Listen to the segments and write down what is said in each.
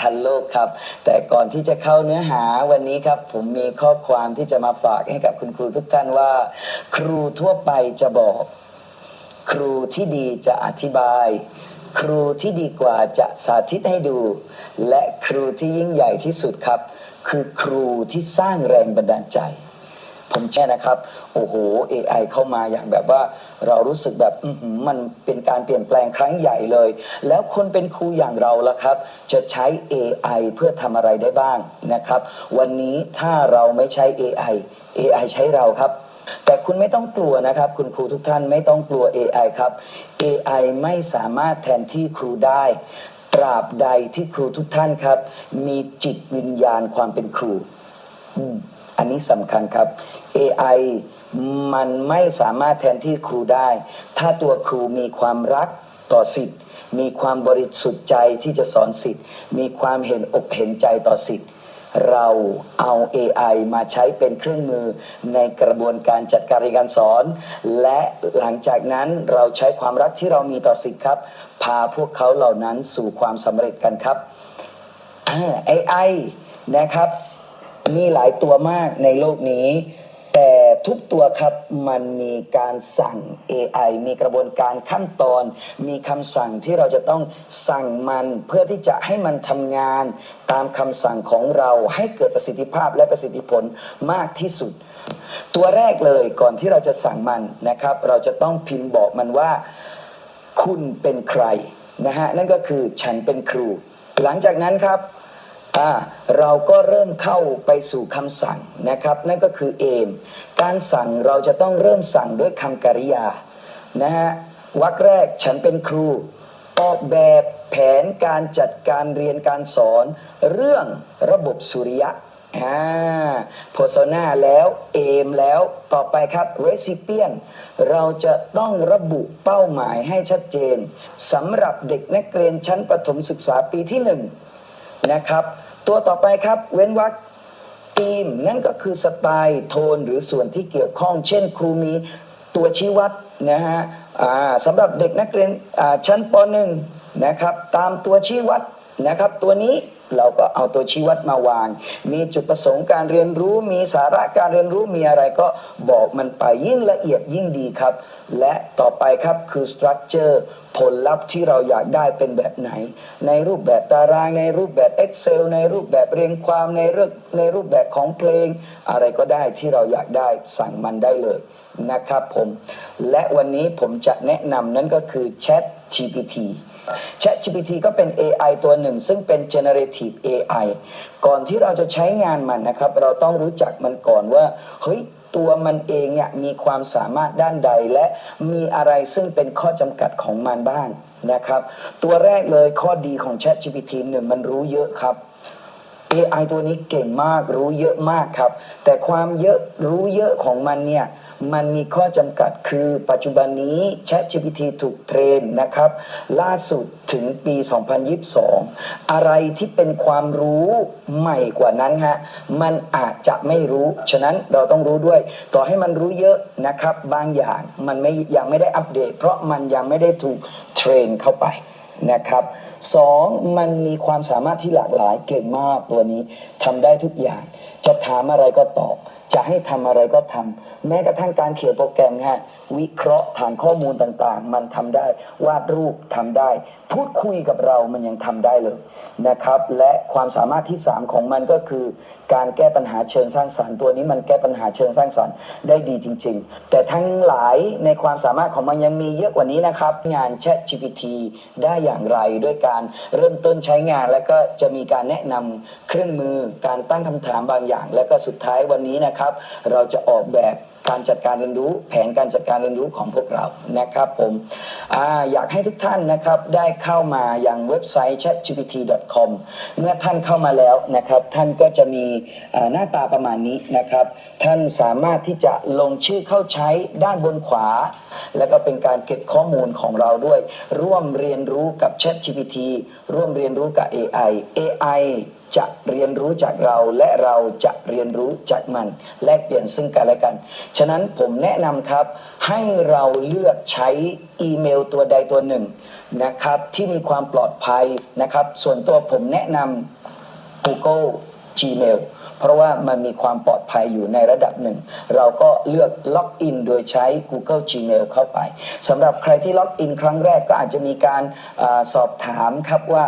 ทันโลกครับ แต่ก่อนที่จะเข้าเนื้อหาวันนี้ครับ ผมมีข้อความที่จะมาฝากให้กับคุณครูทุกท่านว่า ครูทั่วไปจะบอก ครูที่ดีจะอธิบาย ครูที่ดีกว่าจะสาธิตให้ดู และครูที่ยิ่งใหญ่ที่สุดครับ คือครูที่สร้างแรงบันดาลใจ ผมแช่นะครับ โอ้โห AI เข้ามาอย่างแบบว่าเรารู้สึกแบบมันเป็นการเปลี่ยนแปลงครั้งใหญ่เลย แล้วคนเป็นครูอย่างเราล่ะครับ จะใช้ AI เพื่อทำอะไรได้บ้างนะครับ วันนี้ถ้าเราไม่ใช้ AI AI ใช้เราครับแต่คุณไม่ต้องกลัวนะครับ คุณครูทุกท่านไม่ต้องกลัว AI ครับ AI ไม่สามารถแทนที่ครูได้ ตราบใดที่ครูทุกท่านครับ มีจิตวิญญาณความเป็นครู อืม อันนี้สำคัญครับ AI มันไม่สามารถแทนที่ครูได้ ถ้าตัวครูมีความรักต่อสิทธิ์ มีความบริสุทธิ์ใจที่จะสอนสิทธิ์ มีความเห็นอกเห็นใจต่อสิทธิ์ เราเอา AI มาใช้เป็นเครื่องมือในกระบวนการจัดการเรียนการสอน และหลังจากนั้นเราใช้ความรักที่เรามีต่อสิทธิ์ครับ พาพวกเขาเหล่านั้นสู่ความสำเร็จกันครับ AI นะครับ มีหลายตัวมากในโลกนี้ แต่ทุกตัวครับมันมีการสั่ง AI มีกระบวนการขั้นตอน มีคำสั่งที่เราจะต้องสั่งมันเพื่อที่จะให้มันทำงานตามคำสั่งของเราให้เกิดประสิทธิภาพและประสิทธิผลมากที่สุด ตัวแรกเลยก่อนที่เราจะสั่งมันนะครับ เราจะต้องพิมพ์บอกมันว่า คุณเป็นใครนะฮะนั่นก็คือฉันเป็นครู หลังจากนั้นครับ อ่าเราก็เริ่มเข้าไปสู่คำสั่งนะครับ นั่นก็คือเอมการสั่งเราจะต้องเริ่มสั่งด้วยคำกริยานะฮะวรรคแรกฉันเป็นครูออกแบบแผนการจัดการเรียนการสอน เรื่องระบบสุริยะอ่าโพโซนาแล้วเอมแล้วต่อไปครับ recipient เราจะต้องระบุเป้าหมายให้ชัดเจนสำหรับเด็กนักเรียนชั้นประถมศึกษาปีที่ห นะครับ ตัวต่อไปครับเว้นวรรคทีมนั่นก็คือสไตล์โทนหรือส่วนที่เกี่ยวข้อง เช่น ครูมีตัวชี้วัดนะฮะสำหรับเด็กนักเรียนชั้นป .1 นะครับตามตัวชี้วัด นะครับ ตัวนี้เราก็เอาตัวชี้วัดมาวาง มีจุดประสงค์การเรียนรู้ มีสาระการเรียนรู้มีอะไรก็บอกมันไปยิ่งละเอียดยิ่งดีครับ และต่อไปครับคือ structure ผลลัพธ์ที่เราอยากได้เป็นแบบไหน ในรูปแบบตาราง ในรูปแบบ Excel ในรูปแบบเรียงความในเรื่องในรูปแบบของเพลง อะไรก็ได้ที่เราอยากได้สั่งมันได้เลยนะครับผม และวันนี้ผมจะแนะนำนั่นก็คือ Chat GPT Chat GPT ก็เป็น AI ตัวหนึ่ง ซึ่งเป็น generative AI ก่อนที่เราจะใช้งานมันนะครับ เราต้องรู้จักมันก่อนว่า เฮ้ย ตัวมันเองเนี่ยมีความสามารถด้านใด และมีอะไรซึ่งเป็นข้อจำกัดของมันบ้างนะครับ ตัวแรกเลยข้อดีของ Chat GPT หนึ่งมันรู้เยอะครับ AI ตัวนี้เก่งมากรู้เยอะมากครับ แต่ความเยอะรู้เยอะของมันเนี่ยมันมีข้อจำกัดคือปัจจุบันนี้ ChatGPT ถูกเทรนนะครับ ล่าสุดถึงปี 2022 อะไรที่เป็นความรู้ใหม่กว่านั้นฮะมันอาจจะไม่รู้ ฉะนั้นเราต้องรู้ด้วย ต่อให้มันรู้เยอะนะครับ บางอย่างมันไม่ยังไม่ได้อัปเดต เพราะมันยังไม่ได้ถูกเทรนเข้าไป นะครับสองมันมีความสามารถที่หลากหลายเก่งมากตัวนี้ทำได้ทุกอย่าง จะถามอะไรก็ตอบ จะให้ทำอะไรก็ทำแม้กระทั่งการเขียนโปรแกรมฮะวิเคราะห์ฐานข้อมูลต่างๆ มันทำได้ วาดรูปทำได้ พูดคุยกับเรามันยังทำได้เลยนะครับ และความสามารถที่ 3 ของมันก็คือ การแก้ปัญหาเชิงสร้างสรรค์ตัวนี้มันแก้ปัญหาเชิงสร้างสรรค์ได้ดีจริง ๆ แต่ทั้งหลายในความสามารถของมันยังมีเยอะกว่านี้นะครับ งาน Chat GPT ได้อย่างไรด้วยการเริ่มต้นใช้งาน แล้วก็จะมีการแนะนำเครื่องมือการตั้งคำถามบางอย่าง แล้วก็สุดท้ายวันนี้นะครับเราจะออกแบบ การจัดการเรียนรู้แผนการจัดการเรียนรู้ของพวกเรานะครับผมออยากให้ทุกท่านนะครับได้เข้ามาอย่างเว็บไซต์ chatgpt.com เมื่อท่านเข้ามาแล้วนะครับท่านก็จะมีหน้าตาประมาณนี้นะครับ ท่านสามารถที่จะลงชื่อเข้าใช้ด้านบนขวา แล้วก็เป็นการเก็บข้อมูลของเราด้วย ร่วมเรียนรู้กับ ChatGPT ร่วมเรียนรู้กับ AI AI จะเรียนรู้จากเราและเราจะเรียนรู้จากมัน แลกเปลี่ยนซึ่งกันและกันฉะนั้นผมแนะนำครับ ให้เราเลือกใช้อีเมลตัวใดตัวหนึ่งนะครับ ที่มีความปลอดภัยนะครับ ส่วนตัวผมแนะนำ Google Gmail เพราะว่ามันมีความปลอดภัยอยู่ในระดับหนึ่ง เราก็เลือกล็อกอินโดยใช้ Google Gmail เข้าไปสำหรับใครที่ล็อกอินครั้งแรกก็อาจจะมีการอสอบถามครับว่า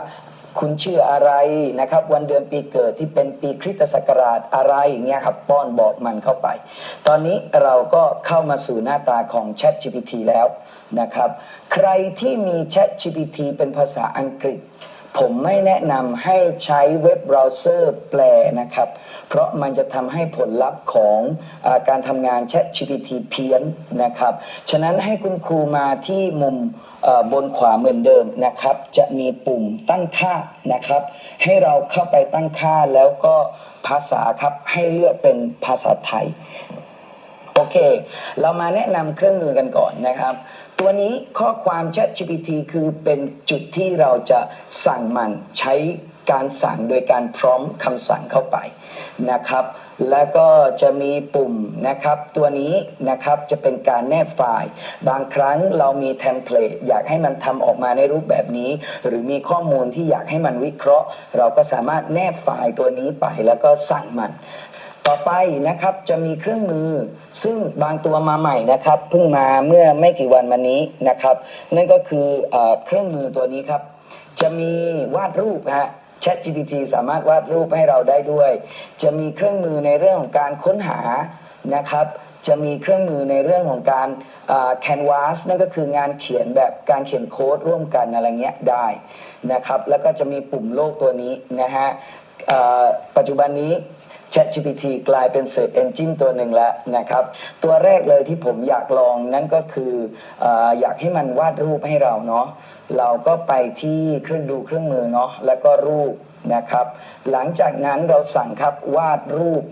คุณชื่ออะไรนะครับ วันเดือนปีเกิดที่เป็นปีคริสตศักราชอะไรอย่างเงี้ยครับป้อนบอกมันเข้าไป ตอนนี้เราก็เข้ามาสู่หน้าตาของ Chat GPT แล้วนะครับ ใครที่มี Chat GPT เป็นภาษาอังกฤษ ผมไม่แนะนำให้ใช้เว็บเบราว์เซอร์แปลนะครับ เพราะมันจะทำให้ผลลัพธ์ของอการทำงาน Chat GPT เพี้ยนนะครับ ฉะนั้นให้คุณครูมาที่มุมบนขวาเหมือนเดิมนะครับ จะมีปุ่มตั้งค่านะครับ ให้เราเข้าไปตั้งค่าแล้วก็ภาษาครับให้เลือกเป็นภาษาไทย โอเค เรามาแนะนำเครื่องมือกันก่อนนะครับ ตัวนี้ข้อความ Chat GPT คือเป็นจุดที่เราจะสั่งมันใช้การสั่งโดยการพร้อมคำสั่งเข้าไปนะครับ แล้วก็จะมีปุ่มนะครับ ตัวนี้นะครับจะเป็นการแนบไฟล์ บางครั้งเรามีเทมเพลตอยากให้มันทำออกมาในรูปแบบนี้ หรือมีข้อมูลที่อยากให้มันวิเคราะห์ เราก็สามารถแนบไฟล์ตัวนี้ไปแล้วก็สั่งมัน ต่อไปนะครับจะมีเครื่องมือ ซึ่งบางตัวมาใหม่นะครับเพิ่งมาเมื่อไม่กี่วันมานี้นะครับ นั่นก็คือเอเครื่องมือตัวนี้ครับ จะมีวาดรูปฮะ Chat GPT สามารถวาดรูปให้เราได้ด้วย จะมีเครื่องมือในเรื่องของการค้นหานะครับ จะมีเครื่องมือในเรื่องของการแคนวาสนั่นก็คืองานเขียนแบบการเขียนโค้ดร่วมกันอะไรเงี้ยได้นะครับ แล้วก็จะมีปุ่มโลกตัวนี้นะฮะปัจจุบันนี้ ChatGPT กลายเป็น Search Engine ตัวหนึ่งแล้วนะครับ ตัวแรกเลยที่ผมอยากลองนั่นก็คือออยากให้มันวาดรูปให้เราเนาะเราก็ไปที่เครื่องดูเครื่องมือเนาะแล้วก็รูปนะครับ หลังจากนั้นเราสั่งครับวาดรูป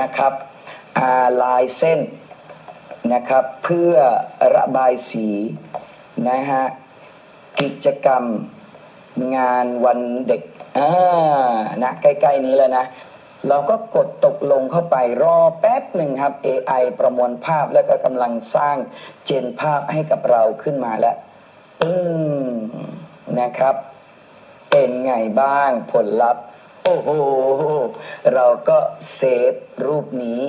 นะครับลายเส้นนะครับเพื่อระบายสีนะฮะกิจกรรมงานวันเด็กอ่านะใกล้ ๆ นี้แล้วนะ เราก็กดตกลงเข้าไปรอแป๊บหนึ่งครับ AI ประมวลภาพแล้วก็กำลังสร้างเจนภาพให้กับเราขึ้นมาแล้วอืมนะครับ เป็นไงบ้างผลลัพธ์ โอ้โห เราก็เซฟรูปนี้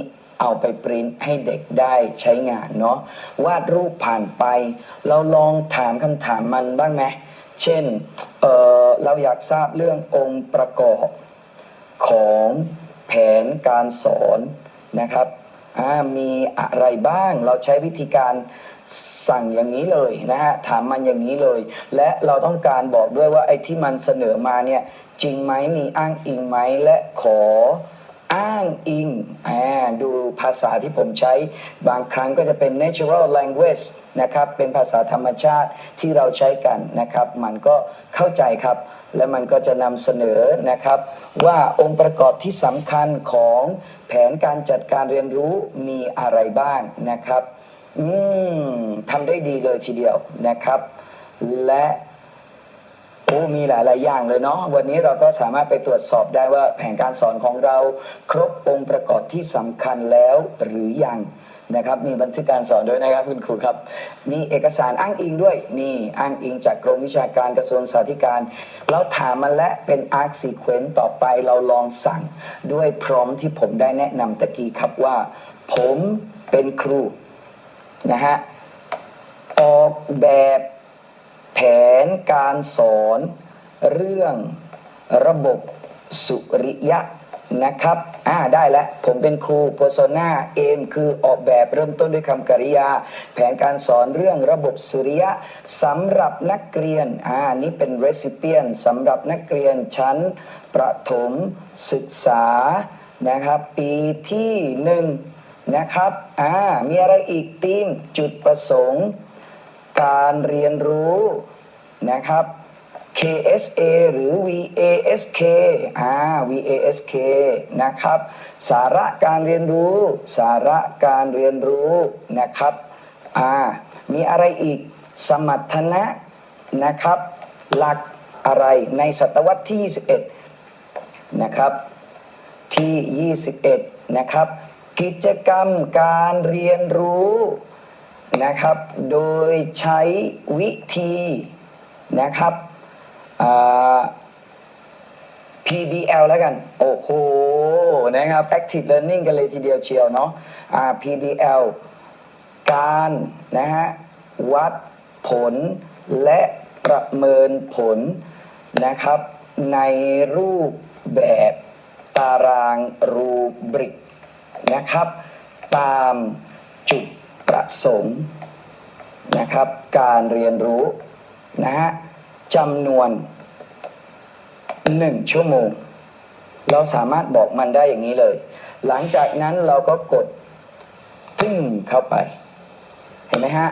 เอาไปปริ้นให้เด็กได้ใช้งานเนาะวาดรูปผ่านไป เราลองถามคำถามมันบ้างไหมเช่นเออเราอยากทราบเรื่ององค์ประกอบของ แผนการสอนนะครับมีอะไรบ้างเราใช้วิธีการสั่งอย่างนี้เลยนะฮะถามมันอย่างนี้เลย และเราต้องการบอกด้วยว่าไอ้ที่มันเสนอมาเนี่ยจริงไหมมีอ้างอิงไหมและขออ้างอิงอ่าดูภาษาที่ผมใช้ บางครั้งก็จะเป็น natural language นะครับเป็นภาษาธรรมชาติที่เราใช้กันนะครับ มันก็เข้าใจครับ และมันก็จะนำเสนอนะครับ ว่าองค์ประกอบที่สำคัญของแผนการจัดการเรียนรู้มีอะไรบ้างนะครับ อืมทำได้ดีเลยทีเดียวนะครับ และ โอ้มีหลาย ๆ อย่างเลยเนาะวันนี้เราก็สามารถไปตรวจสอบได้ว่าแผนการสอนของเราครบองค์ประกอบที่สำคัญแล้วหรือยังนะครับมีบันทึกการสอนด้วยนะครับคุณครูครับ มีเอกสารอ้างอิงด้วยนี่อ้างอิงจากกรมวิชาการกระทรวงสาธารณสุขเราถามมันและเป็น arc sequence ต่อไปเราลองสั่งด้วยพร้อมที่ผมได้แนะนำตะกี้ครับว่า ผมเป็นครูนะฮะออกแบบ นการสอนเรื่องระบบสุริยะนะครับอ่าได้แล้วผมเป็นครู persona aim คือออกแบบเริ่มต้นด้วยคำกริยา แผนการสอนเรื่องระบบสุริยะสำหรับนักเรียนอ่านี่เป็น recipient สำหรับนักเรียนชั้นประถมศึกษานะครับ ปีที่หนึ่งนะครับอ่ามีอะไรอีกทีมจุดประสงค์ การเรียนรู้ นะครับ KSA หรือ VASK อ่า VASK นะครับ สาระการเรียนรู้ สาระการเรียนรู้นะครับ อ่า มีอะไรอีก สมรรถนะนะครับ หลักอะไรในศตวรรษที่ 21 นะครับ ที่ 21 นะครับ กิจกรรมการเรียนรู้นะครับ โดยใช้วิธี นะครับ PBL แล้วกัน โอ้โห นะครับ Active Learning กันเลยทีเดียวเชียวเนาะ PBL การนะฮะวัดผลและประเมินผลนะครับ ในรูปแบบตารางรูบริกนะครับ ตามจุดประสงค์นะครับ การเรียนรู้ นะฮะจำนวนหนึ่งชั่วโมง เราสามารถบอกมันได้อย่างนี้เลย หลังจากนั้นเราก็กดตึ้งเข้าไป เห็นไหมฮะ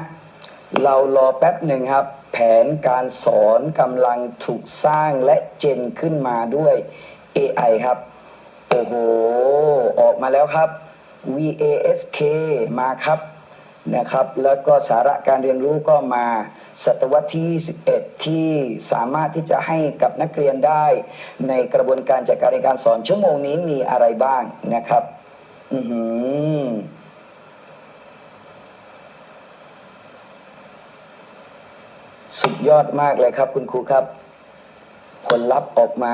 เรารอแป๊บหนึ่งครับ แผนการสอนกำลังถูกสร้างและเจนขึ้นมาด้วย AI ครับ โอ้โห ออกมาแล้วครับ VASK มาครับ นะครับ แล้วก็สาระการเรียนรู้ก็มาศตวรรษที่ 11 ที่สามารถที่จะให้กับนักเรียนได้ ในกระบวนการจัดการเรียนการสอนชั่วโมงนี้มีอะไรบ้างนะครับ อือหือสุดยอดมากเลยครับคุณครูครับ ผลลัพธ์ออกมา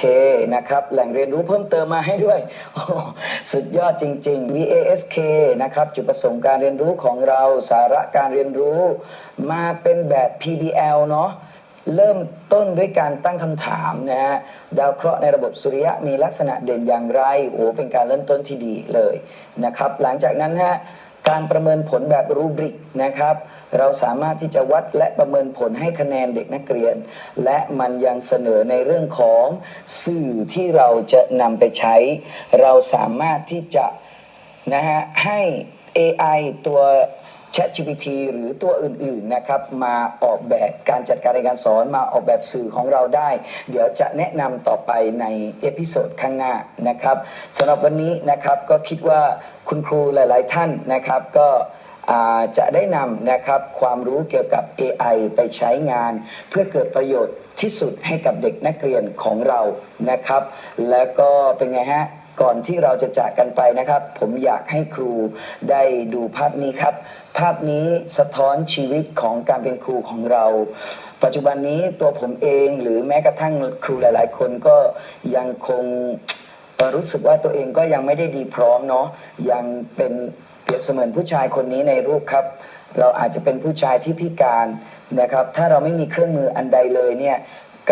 เคนะครับแหล่งเรียนรู้เพิ่มเติมมาให้ด้วย สุดยอดจริง ๆ VASK นะครับจุดประสงค์การเรียนรู้ของเราสาระการเรียนรู้มาเป็นแบบ PBL เนาะเริ่มต้นด้วยการตั้งคำถามนะฮะดาวเคราะห์ในระบบสุริยะมีลักษณะเด่นอย่างไรโอ้เป็นการเริ่มต้นที่ดีเลยนะครับ หลังจากนั้นฮะ การประเมินผลแบบรูบริกนะครับ เราสามารถที่จะวัดและประเมินผลให้คะแนนเด็กนักเรียน และมันยังเสนอในเรื่องของสื่อที่เราจะนำไปใช้ เราสามารถที่จะนะฮะให้ AI ตัว ChatGPT หรือตัวอื่นๆนะครับมาออกแบบการจัดการเรียนการสอนมาออกแบบสื่อของเราได้ เดี๋ยวจะแนะนำต่อไปในเอพิโซดข้างหน้านะครับสำหรับวันนี้นะครับก็คิดว่าคุณครูหลาย ๆ ท่านนะครับก็จะได้นำนะครับความรู้เกี่ยวกับ AI ไปใช้งาน เพื่อเกิดประโยชน์ที่สุดให้กับเด็กนักเรียนของเรานะครับ แล้วก็เป็นไงฮะ ก่อนที่เราจะจากกันไปนะครับ ผมอยากให้ครูได้ดูภาพนี้ครับ ภาพนี้สะท้อนชีวิตของการเป็นครูของเรา ปัจจุบันนี้ตัวผมเองหรือแม้กระทั่งครูหลาย ๆ คนก็ยังคงรู้สึกว่าตัวเองก็ยังไม่ได้ดีพร้อมเนาะยังเป็นเปรียบเสมือนผู้ชายคนนี้ในรูปครับ เราอาจจะเป็นผู้ชายที่พิการนะครับ ถ้าเราไม่มีเครื่องมืออันใดเลยเนี่ย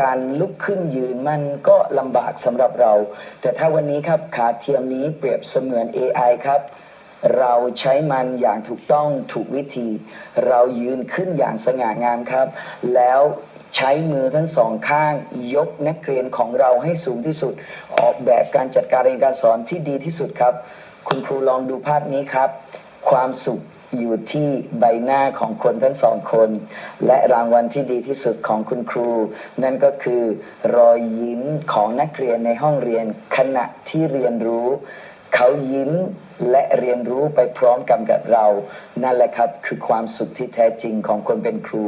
การลุกขึ้นยืนมันก็ลำบากสำหรับเรา แต่ถ้าวันนี้ครับขาเทียมนี้เปรียบเสมือน AI ครับเราใช้มันอย่างถูกต้องถูกวิธี เรายืนขึ้นอย่างสง่างามครับ แล้วใช้มือทั้งสองข้างยกนักเรียนของเราให้สูงที่สุด ออกแบบการจัดการเรียนการสอนที่ดีที่สุดครับ คุณครูลองดูภาพนี้ครับ ความสุข อยู่ที่ใบหน้าของคนทั้งสองคน และรางวัลที่ดีที่สุดของคุณครู นั่นก็คือรอยยิ้มของนักเรียนในห้องเรียนขณะที่เรียนรู้ เขายิ้มและเรียนรู้ไปพร้อมกันกับเรา นั่นแหละครับคือความสุขที่แท้จริงของคนเป็นครู